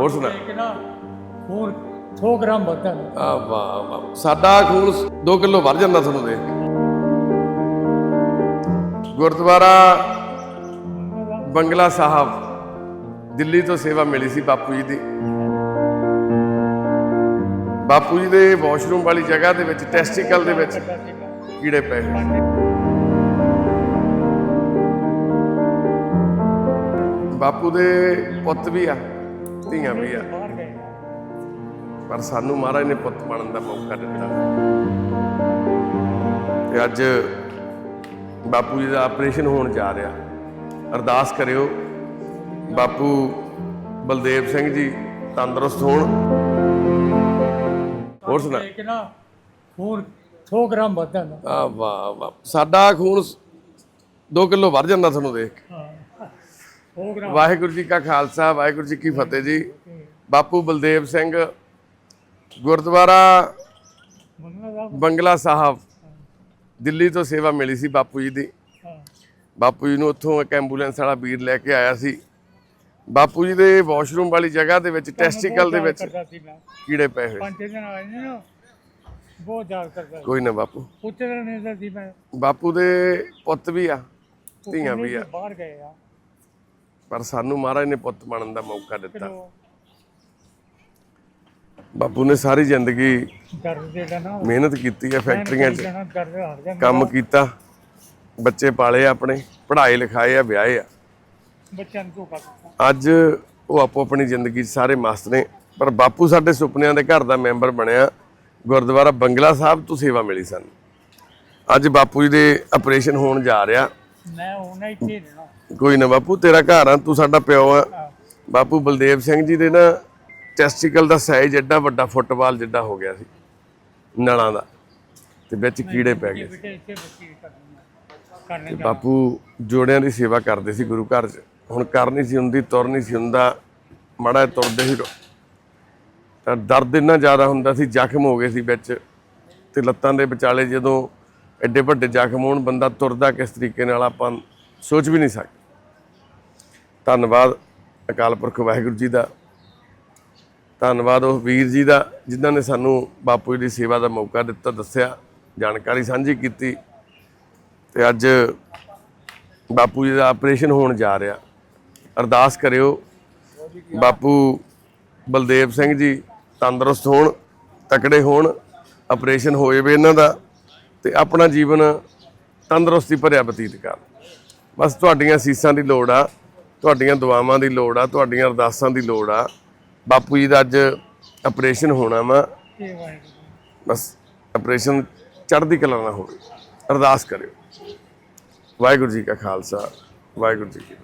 ਹੋਰ ਸੁਣਾ। ਖੂਨ 100 ਗ੍ਰਾਮ ਵੱਧਦਾ ਆ। ਵਾਹ ਵਾਹ ਸਾਡਾ ਖੂਨ 2 ਕਿਲੋ ਵੱਧ ਜਾਂਦਾ ਤੁਹਾਨੂੰ ਦੇਖ ਕੇ। ਗੁਰਦੁਆਰਾ ਬੰਗਲਾ ਸਾਹਿਬ ਦਿੱਲੀ ਤੋਂ ਸੇਵਾ ਮਿਲੀ ਸੀ ਬਾਪੂ ਜੀ ਦੀ। ਬਾਪੂ ਜੀ ਦੇ ਵਾਸ਼ਰੂਮ ਵਾਲੀ ਜਗ੍ਹਾ ਦੇ ਵਿੱਚ ਟੈਸਟੀਕਲ ਦੇ ਵਿੱਚ ਕੀੜੇ ਪਏ। ਬਾਪੂ ਦੇ ਪੁੱਤ ਵੀ ਆ। ਧੀਆਂ ਵੀ ਆ। ਪਰ ਸਾਨੂੰ ਮਹਾਰਾਜ ਨੇ ਪੁੱਤ ਬਣਨ ਦਾ ਮੌਕਾ ਦਿੱਤਾ। ਤੇ ਅੱਜ ਬਾਪੂ ਜੀ ਦਾ ਆਪਰੇਸ਼ਨ ਹੋਣ ਜਾ ਰਿਹਾ। ਅਰਦਾਸ ਕਰਿਓ ਬਾਪੂ ਬਲਦੇਵ ਸਿੰਘ ਜੀ ਤੰਦਰੁਸਤ ਹੋਣ। ਹੋਰ ਸੁਣਾ। ਖੂਨ 100 ਗ੍ਰਾਮ ਵੱਧਦਾ ਨਾ ਆ ਵਾਹ ਵਾਹ। ਸਾਡਾ ਖੂਨ 2 ਕਿਲੋ ਵੱਧ ਜਾਂਦਾ ਤੁਹਾਨੂੰ ਦੇਖ ਕੇ। ਹਾਂ। 100 ਗ੍ਰਾਮ ਵਾਹਿਗੁਰੂ ਜੀ ਕਾ ਖਾਲਸਾ ਵਾਹਿਗੁਰੂ ਜੀ ਕੀ ਫਤਿਹ ਜੀ। ਬਾਪੂ ਬਲਦੇਵ ਸਿੰਘ ਗੁਰਦੁਆਰਾ ਬੰਗਲਾ ਸਾਹਿਬ। ਦਿੱਲੀ ਤੋਂ ਸੇਵਾ ਮਿਲੀ ਸੀ ਬਾਪੂ ਜੀ ਦੀ। ਬਾਪੂ ਜੀ ਨੂੰ ਉੱਥੋਂ ਇੱਕ ਐਂਬੂਲੈਂਸ ਵਾਲਾ ਵੀਰ ਲੈ ਕੇ ਆਇਆ ਸੀ। ਬਾਪੂ ਜੀ ਦੇ ਵਾਸ਼ਰੂਮ ਵਾਲੀ ਜਗ੍ਹਾ ਦੇ ਵਿੱਚ ਟੈਸਟੀਕਲ ਦੇ ਵਿੱਚ ਕੀੜੇ ਪਏ ਹੋਏ ਪੰਜ ਦਿਨ ਆਏ ਨੇ ਬਹੁਤ ਯਾਦ ਕਰਦਾ ਕੋਈ ਨਾ ਬਾਪੂ। ਪੁੱਤਰ ਨੇ ਸੀ ਮੈਂ। ਬਾਪੂ ਦੇ ਪੁੱਤ ਵੀ ਆ ਧੀਆਂ ਵੀ ਆ। ਬਾਹਰ ਗਏ ਆ। ਪਰ ਸਾਨੂੰ ਮਹਾਰਾਜ ਨੇ ਪੁੱਤ ਬਣਨ ਦਾ ਮੌਕਾ ਦਿੱਤਾ। ਬਾਪੂ ਨੇ ਸਾਰੀ ਜ਼ਿੰਦਗੀ ਮਿਹਨਤ ਕੀਤੀ ਹੈ ਫੈਕਟਰੀਆਂ 'ਚ। ਕੰਮ ਕੀਤਾ ਬੱਚੇ ਪਾਲੇ ਆਪਣੇ ਪੜ੍ਹਾਏ ਲਿਖਾਏ ਆ ਵਿਆਹੇ ਆ। ਬੱਚਿਆਂ ਨੂੰ ਅੱਜ ਉਹ ਆਪੋ ਆਪਣੀ ਜ਼ਿੰਦਗੀ 'ਚ ਸਾਰੇ ਮਸਤ ਨੇ ਪਰ ਬਾਪੂ ਸਾਡੇ ਸੁਪਨਿਆਂ ਦੇ ਘਰ ਦਾ ਮੈਂਬਰ ਬਣਿਆ। ਗੁਰਦੁਆਰਾ ਬੰਗਲਾ ਸਾਹਿਬ ਤੋਂ ਸੇਵਾ ਮਿਲੀ ਸਾਨੂੰ। ਅੱਜ ਬਾਪੂ ਜੀ ਦੇ ਆਪਰੇਸ਼ਨ ਹੋਣ ਜਾ ਰਿਹਾ। ਮੈਂ ਹੁਣ ਇੱਥੇ ਰਹਿਣਾ ਕੋਈ ਨਾ ਬਾਪੂ ਤੇਰਾ ਘਰ ਆ ਤੂੰ ਸਾਡਾ ਪਿਓ ਆ। ਬਾਪੂ ਬਲਦੇਵ ਸਿੰਘ ਜੀ ਦੇ ਨਾ ਟੈਸਟੀਕਲ ਦਾ ਸਾਈਜ਼ ਐਡਾ ਵੱਡਾ ਫੁੱਟਬਾਲ ਜਿੱਡਾ ਹੋ ਗਿਆ ਸੀ ਨਲਾਂ ਦਾ। ਤੇ ਵਿੱਚ ਕੀੜੇ ਪੈ ਗਏ ਸੀ। ਬਾਪੂ ਜੋੜਿਆਂ ਦੀ ਸੇਵਾ ਕਰਦੇ ਸੀ ਗੁਰੂ ਘਰ 'ਚ। ਹੁਣ ਕਰ ਨਹੀਂ ਸੀ ਹੁੰਦੀ ਤੁਰ ਨਹੀਂ ਸੀ ਹੁੰਦਾ ਮਾੜਾ ਤੁਰਦੇ ਸੀ। ਤਾਂ ਦਰਦ ਇੰਨਾ ਜ਼ਿਆਦਾ ਹੁੰਦਾ ਸੀ ਜ਼ਖਮ ਹੋ ਗਏ ਸੀ ਵਿੱਚ। ਤੇ ਲੱਤਾਂ ਦੇ ਵਿਚਾਲੇ ਜਦੋਂ ਐਡੇ ਵੱਡੇ ਜ਼ਖਮ ਹੋਣ ਬੰਦਾ ਤੁਰਦਾ ਕਿਸ ਤਰੀਕੇ ਨਾਲ ਆਪਾਂ ਸੋਚ ਵੀ ਨਹੀਂ ਸਕਦੇ। ਧੰਨਵਾਦ ਅਕਾਲ ਪੁਰਖ ਵਾਹਿਗੁਰੂ ਜੀ ਦਾ। ਧੰਨਵਾਦ ਉਹ ਵੀਰ ਜੀ ਦਾ ਜਿਨ੍ਹਾਂ ਨੇ ਸਾਨੂੰ ਬਾਪੂ ਜੀ ਦੀ ਸੇਵਾ ਦਾ ਮੌਕਾ ਦਿੱਤਾ, ਦੱਸਿਆ, ਜਾਣਕਾਰੀ ਸਾਂਝੀ ਕੀਤੀ ਤੇ ਅੱਜ ਬਾਪੂ ਜੀ ਦਾ ਆਪਰੇਸ਼ਨ ਹੋਣ ਜਾ ਰਿਹਾ। ਅਰਦਾਸ ਕਰਿਓ ਬਾਪੂ ਬਲਦੇਵ ਸਿੰਘ ਜੀ ਤੰਦਰੁਸਤ ਹੋਣ, ਤਕੜੇ ਹੋਣ, ਆਪਰੇਸ਼ਨ ਹੋ ਜਾਵੇ ਇਹਨਾਂ ਦਾ ਤੇ ਆਪਣਾ ਜੀਵਨ ਤੰਦਰੁਸਤੀ ਭਰਿਆ ਬਤੀਤ ਕਰਨ। ਬਸ ਤੁਹਾਡੀਆਂ ਸੀਸਾਂ ਦੀ ਲੋੜ ਆ। ਤੁਹਾਡੀਆਂ ਦੁਆਵਾਂ ਦੀ ਲੋੜ ਆ, ਤੁਹਾਡੀਆਂ ਅਰਦਾਸਾਂ ਦੀ ਲੋੜ ਆ। ਬਾਪੂ ਜੀ ਦਾ ਅੱਜ ਆਪਰੇਸ਼ਨ ਹੋਣਾ ਵਾ। ਬਸ ਆਪਰੇਸ਼ਨ ਚੜ੍ਹਦੀ ਕਲਾ ਨਾਲ ਹੋਵੇ। ਅਰਦਾਸ ਕਰਿਓ। ਵਾਹਿਗੁਰੂ ਜੀ ਕਾ ਖਾਲਸਾ, ਵਾਹਿਗੁਰੂ ਜੀ ਕੀ